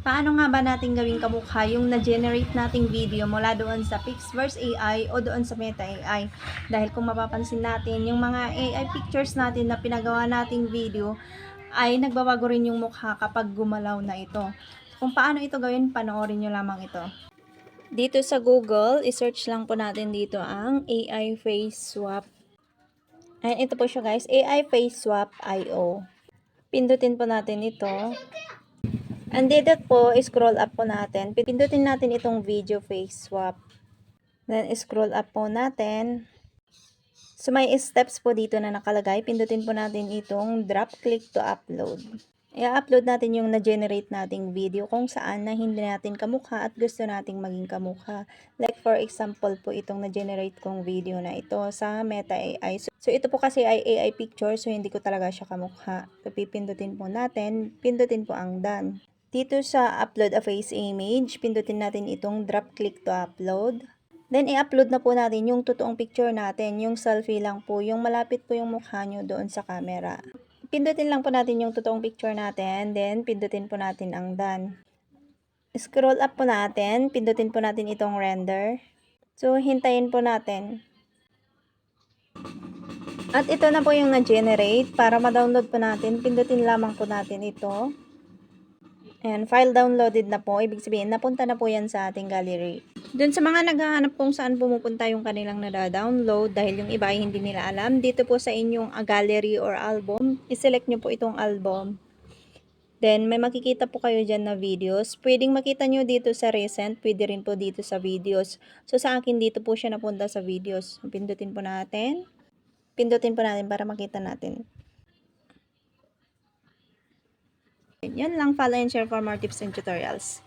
Paano nga ba natin gawing kamukha yung na-generate nating video mula doon sa Pixverse AI o doon sa Meta AI? Dahil kung mapapansin natin, yung mga AI pictures natin na pinagawa nating video ay nagbabago rin yung mukha kapag gumalaw na ito. Kung paano ito gawin, panoorin nyo lamang ito. Dito sa Google, isearch lang po natin dito ang AI Face Swap. Ayan, ito po siya guys, AI Face Swap IO. Pindutin po natin ito. And dito po, scroll up po natin. Pindutin natin itong video face swap. Then, scroll up po natin. So, may steps po dito na nakalagay. Pindutin po natin itong drop click to upload. I-upload natin yung na-generate nating video kung saan na hindi natin kamukha at gusto nating maging kamukha. Like for example po itong na-generate kong video na ito sa Meta AI. So, so ito po kasi ay AI picture so hindi ko talaga siya kamukha. So pipindutin po natin, pindutin po ang done. Dito sa upload a face image, pindutin natin itong drop click to upload. Then, i-upload na po natin yung totoong picture natin, yung selfie lang po, yung malapit po yung mukha nyo doon sa camera. Pindutin lang po natin yung totoong picture natin, then pindutin po natin ang done. Scroll up po natin, pindutin po natin itong render. So, hintayin po natin. At ito na po yung na-generate. Para ma-download po natin, pindutin lamang po natin ito. And file downloaded na po. Ibig sabihin, napunta na po yan sa ating gallery. Doon sa mga naghahanap kung saan pumupunta yung kanilang nada-download dahil yung iba ay hindi nila alam, dito po sa inyong ah, gallery or album, iselect nyo po itong album. Then, may makikita po kayo dyan na videos. Pwedeng makita nyo dito sa recent, pwede rin po dito sa videos. So, sa akin dito po siya napunta sa videos. Pindutin po natin. Pindutin po natin para makita natin. Yan lang, follow and share for more tips and tutorials.